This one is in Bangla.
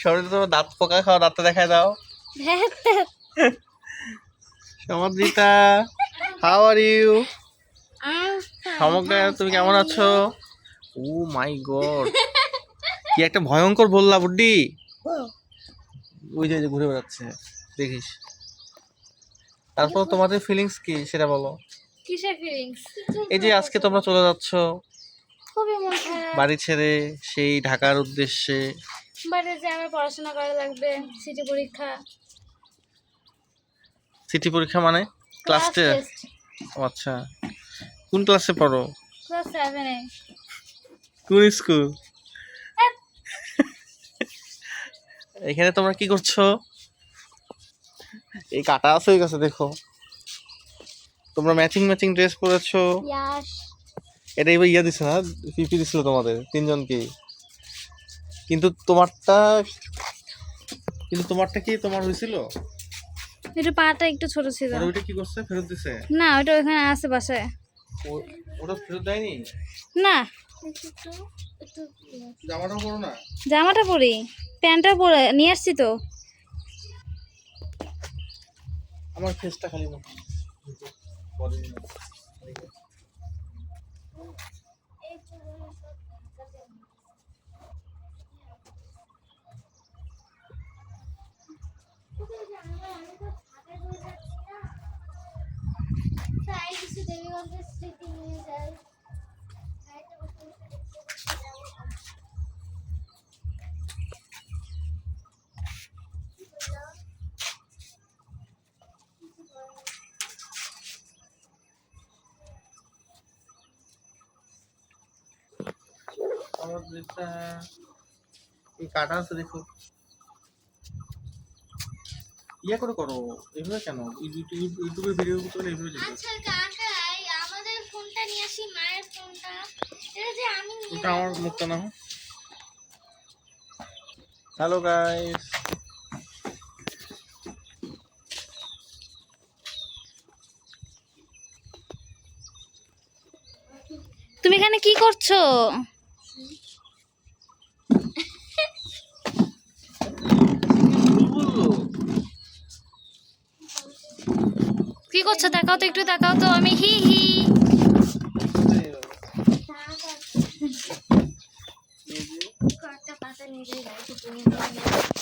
শরীরে তোমার দাঁত পোকা খাওয়া দাঁতটা দেখায় দাও। ধ্যাৎ, হাউ আর ইউ সমগ্র তুমি কেমন আছো? ও মাই গড কি একটা ভয়ঙ্কর বললা বুড্ডি। ওই যে ওই যে ঘুরে বেড়াচ্ছে দেখিস। তারপর তোমাদের ফিলিংস কি সেটা বলো। কিসের ফিলিংস এই যে আজকে তোমরা চলে যাচ্ছ। খুবই মন খারাপ বাড়ি ছেড়ে সেই ঢাকার উদ্দেশ্যে? বাড়ি যে আমার পড়াশোনা করা লাগবে সিটি পরীক্ষা। সিটি পরীক্ষা মানে? ক্লাস টেস্ট ও আচ্ছা। কোন ক্লাসে পড়ো? ক্লাস সেভেনে কোন স্কুল এখানে তোমরা কি করছ? এই কাটা আছে ওই কাছে দেখো। তোমরা ম্যাচিং ম্যাচিং ড্রেস পরেছো। ইয়াস এটা এবার ইয়া দিছে না পিপি দিছিল তোমাদের তিনজনকে কিন্তু তোমারটা কিন্তু তোমারটা কি তোমার হয়েছিল? একটু পাটা একটু ছোট ছিল। আর ওইটা কি করছে? ফেরত দিছে? না ওটা ওখানে আছে বাসায়। ওটা ফেরত দেয়নি? না। জামাটাও করো না? জামাটা পরি প্যান্টটা পরে নিয়ে আসছি তো। আমার ফেসটা খালি না। কিছু দেবীগঞ্জের স্মৃতি নিয়ে যাই আমার যেটা এই কাটা আছে দেখো ইয়া করে করো এভাবে কেন ইউটিউব ইউটিউবে ভিডিও করতে এভাবে যেতে আচ্ছা আসি মায়ের ফোনটা। এটা যে আমি নিয়ে ওটা আমার মুখটা না হ্যালো গাইস তুমি এখানে কি করছ? কি করছ? দেখাও তো একটু দেখাও তো। আমি হি হি। direto por internet.